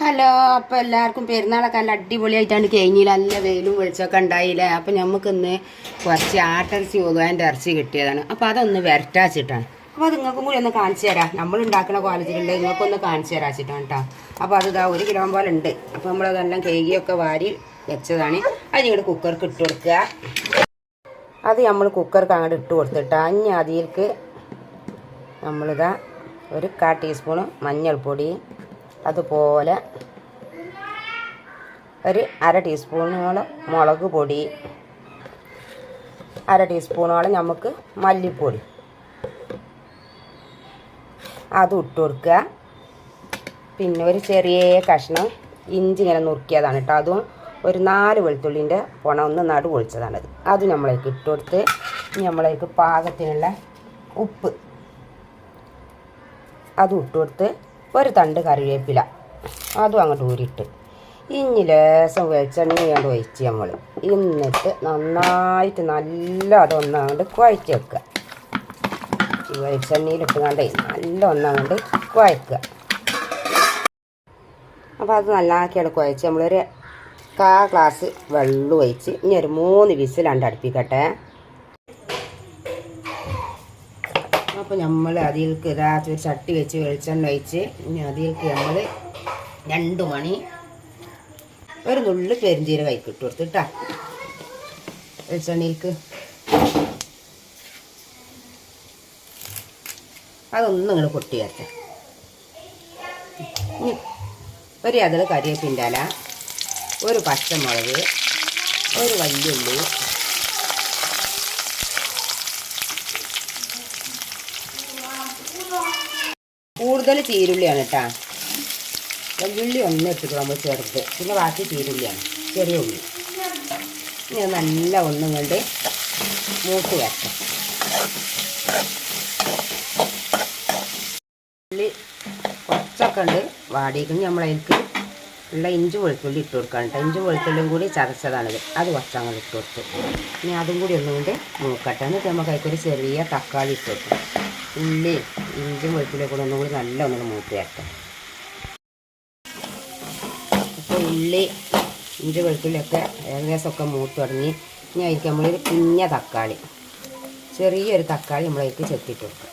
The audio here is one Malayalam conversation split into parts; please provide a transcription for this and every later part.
ഹലോ അപ്പോൾ എല്ലാവർക്കും പെരുന്നാളൊക്കെ നല്ല അടിപൊളിയായിട്ടാണ് കഴിഞ്ഞില്ല? നല്ല വെയിലും വെളിച്ചമൊക്കെ ഉണ്ടായില്ലേ? അപ്പൊ നമുക്ക് ഇന്ന് കുറച്ച് ആട്ടിറച്ചി ഒതുവാന്റെ ഇറച്ചി കിട്ടിയതാണ്. അപ്പോൾ അതൊന്ന് വരട്ടാച്ചിട്ടാണ്. അപ്പോൾ അത് നിങ്ങൾക്കും കൂടി ഒന്ന് കാണിച്ചു തരാം. നമ്മൾ ഉണ്ടാക്കുന്ന ക്വാളിറ്റിയിലുണ്ട്. നിങ്ങൾക്കൊന്ന് കാണിച്ചു തരാച്ചിട്ടാണ് കേട്ടോ. അപ്പോൾ അത് ഇതാ ഒരു കിലോ പോലെ ഉണ്ട്. അപ്പൊ നമ്മളതെല്ലാം കേകിയൊക്കെ വാരി വെച്ചതാണ്. അത് നിങ്ങളുടെ കുക്കർക്ക് ഇട്ട് കൊടുക്കുക. അത് നമ്മൾ കുക്കർക്ക് അങ്ങോട്ട് ഇട്ട് കൊടുത്തിട്ട് അഞ്ഞാതിയിൽക്ക് നമ്മളിതാ ഒരു കാ ടീസ്പൂണ് മഞ്ഞൾപ്പൊടി അതുപോലെ ഒരു അര ടീസ്പൂണോളം മുളക് പൊടി അര ടീസ്പൂണോളം നമുക്ക് മല്ലിപ്പൊടി. അത് ഇട്ട് കൊടുക്കുക. പിന്നെ ഒരു ചെറിയ കഷ്ണം ഇഞ്ചി ഇങ്ങനെ നുറുക്കിയതാണ് കേട്ടോ. അതും ഒരു നാല് വെളുത്തുള്ളിന്റെ പുണ ഒന്ന് നടു പൊളിച്ചതാണത് അത്. നമ്മളേക്ക് ഇട്ട് കൊടുത്ത് നമ്മളേക്ക് പാകത്തിനുള്ള ഉപ്പ്. അതും ഇട്ട് കൊടുത്ത് ഒരു തണ്ട് കറിവേപ്പില. അതും അങ്ങോട്ട് ഊരിയിട്ട്. ഇനി ലേശം വെളിച്ചെണ്ണ കൊണ്ട് ഒഴിച്ച് നമ്മൾ എന്നിട്ട് നന്നായിട്ട് നല്ല അതൊന്നാണ്ട് കുഴച്ച് വെക്കുക. വെളിച്ചെണ്ണയിലിട്ട് കണ്ടേ നല്ല ഒന്നാണ്ട് കുഴക്കുക. അപ്പോൾ അത് നല്ലാക്കിയാണ് കുഴച്ച് നമ്മളൊരു കാ ഗ്ലാസ് വെള്ളം ഒഴിച്ച് ഇനി ഒരു മൂന്ന് വിസിലാണ്ട് അടുപ്പിക്കട്ടെ. അപ്പോൾ നമ്മൾ അതിലേക്ക് ഇതാ ഒരു ചട്ടി വെച്ച് വെളിച്ചെണ്ണ ഒഴിച്ച് ഇനി അതിലേക്ക് നമ്മൾ രണ്ട് മണി ഒരു നുള്ളു പെരിഞ്ചീര കൈക്ക് ഇട്ട് കൊടുത്ത് കേട്ടാ വെളിച്ചെണ്ണയിലേക്ക് അതൊന്നും ഇങ്ങനെ പൊട്ടി ഇനി ഒരു അതിൽ കറിവേപ്പിന്റെ അല ഒരു പച്ചമുളക് ഒരു വല്യുള്ളി കൂടുതൽ ചീരുള്ളിയാണ് കേട്ടാ. വെല്ലുള്ളി ഒന്ന് ഇട്ടിട്ട് നമ്മൾ ചേർത്ത് പിന്നെ ബാക്കി ചീരുള്ളിയാണ്. ചെറിയ ഉള്ളി. ഇനി നല്ല ഒന്നും കൊണ്ട് മൂത്ത് വരട്ടെ ഉള്ളി കുറച്ചൊക്കെ ഉണ്ട് വാടിയിട്ട് നമ്മൾ അതിലേക്ക് ഉള്ള ഇഞ്ചി വെളുത്തുള്ളി ഇട്ട് കൊടുക്കാൻ കേട്ടോ. ഇഞ്ചി വെളുത്തുള്ളിയും കൂടി ചതച്ചതാണിത്. അത് കുറച്ചങ്ങോട്ട് ഇട്ട് കൊടുത്തു. ഇനി അതും കൂടി ഒന്നുകൊണ്ട് നോക്കട്ടെ എന്നിട്ട് നമുക്ക് അതിൽക്കൊരു ചെറിയ തക്കാളി ഇട്ട് കൊടുക്കും. ഉള്ളി ഇഞ്ചും വെളുത്തുള്ളിയും കൂടെ ഒന്നും കൂടി നല്ല ഒന്നും മൂത്ത് അപ്പോൾ ഉള്ളി ഇഞ്ചി വെളുത്തുള്ളിയൊക്കെ ഏകദേശമൊക്കെ മൂത്ത് തുടങ്ങി. ഇനി അതിലേക്ക് നമ്മളൊരു കുഞ്ഞ തക്കാളി ചെറിയൊരു തക്കാളി നമ്മളതിലേക്ക് ചെത്തിയിട്ട് കൊടുക്കുക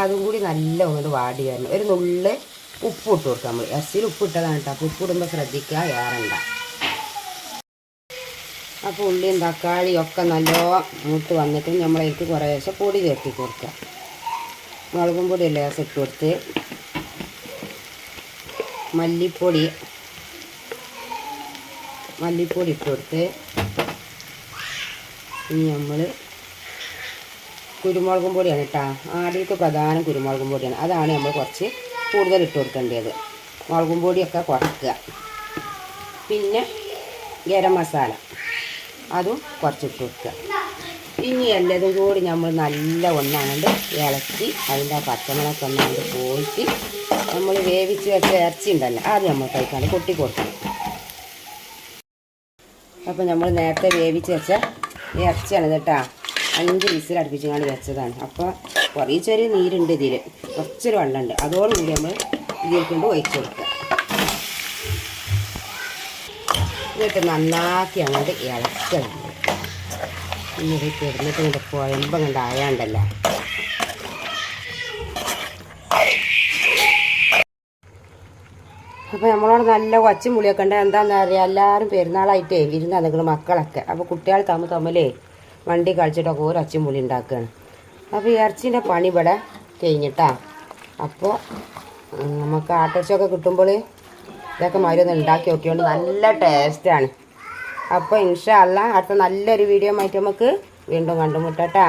അതും കൂടി നല്ല ഒന്നുകൊണ്ട് വാടി വരണം. ഒരു നുള്ള് ഉപ്പ് ഇട്ട് കൊടുക്കാം നമ്മൾ എസ്സിൽ ഉപ്പ് ഇട്ടതാണ് കേട്ടോ. അപ്പോൾ ഉപ്പ് ഇടുമ്പോൾ ശ്രദ്ധിക്കുക ഏറണ്ട. അപ്പോൾ ഉള്ളിയും തക്കാളിയും ഒക്കെ നല്ല മൂത്ത് വന്നിട്ട് നമ്മളതിലേക്ക് കുറേശ്ശെ പൊടി ചേർത്തി കൊടുക്കുക മുളകും പൊടി ലേശം ഇട്ട് കൊടുത്ത്. മല്ലിപ്പൊടി. മല്ലിപ്പൊടി ഇട്ട് കൊടുത്ത്. ഇനി നമ്മൾ കുരുമുളകും പൊടിയാണ് കേട്ടോ. ആദ്യത്തെ പ്രധാനം കുരുമുളകും പൊടിയാണ്. അതാണ് നമ്മൾ കുറച്ച് കൂടുതൽ ഇട്ട് കൊടുക്കേണ്ടത്. മുളകും പൊടിയൊക്കെ കുറയ്ക്കുക പിന്നെ ഗരം മസാല. അതും കുറച്ചിട്ട് വെക്കുക. ഇനി എല്ലാതും കൂടി നമ്മൾ നല്ല ഒന്നാണ്ട് ഇളക്കി അതിന്റെ ആ പച്ചമുളകൊക്കെ ഒന്നാണ്ട് പോയിട്ട് നമ്മൾ വേവിച്ച് വെച്ച ഇറച്ചി ഉണ്ടല്ലോ അത് നമ്മൾ കഴിക്കാണ്ട് കൊട്ടി കൊടുക്കണം. അപ്പോൾ നമ്മൾ നേരത്തെ വേവിച്ച് വെച്ച ഇറച്ചിയാണ് കേട്ടോ അഞ്ച് വിസിൽ അടുപ്പിച്ചാണ് വെച്ചതാണ്. അപ്പോൾ കുറേ ചെറിയ നീരുണ്ട് ഇതിൽ കുറച്ചൊരു വെള്ളമുണ്ട്. അതോടുകൂടി നമ്മൾ ഇതിൽ കൊണ്ട് ഒഴിച്ചു കൊടുക്കുക. എന്നിട്ട് നന്നാക്കി അങ്ങോട്ട് ഇളക്കണം ഇന്നിത് കിടന്നിട്ട് ഇങ്ങോട്ട് കുഴമ്പം കണ്ട് ആയാണ്ടല്ല. അപ്പോൾ നമ്മളോട് നല്ല കൊച്ചും പുളിയൊക്കെ ഉണ്ട്. എന്താണെന്ന് അറിയാം എല്ലാവരും പെരുന്നാളായിട്ടേ വിരുന്ന നിങ്ങൾ മക്കളൊക്കെ. അപ്പോൾ കുട്ടികൾ തമ്മിൽ തമ്മിലേ വണ്ടി കളിച്ചിട്ടൊക്കെ ഓരോ അച്ചും പുളി ഉണ്ടാക്കുകയാണ് അപ്പോൾ ഇറച്ചിന്റെ പണി ഇവിടെ കഴിഞ്ഞിട്ടാ അപ്പോൾ നമുക്ക് ആട്ടച്ചൊക്കെ കിട്ടുമ്പോൾ ഇതൊക്കെ മാതിരി ഒന്ന് ഉണ്ടാക്കി നോക്കിയോണ്ട് നല്ല ടേസ്റ്റാണ് അപ്പോൾ ഇൻഷാ അല്ല അടുത്ത നല്ലൊരു വീഡിയോ ആയിട്ട് നമുക്ക് വീണ്ടും കണ്ടുമുട്ടാട്ടാ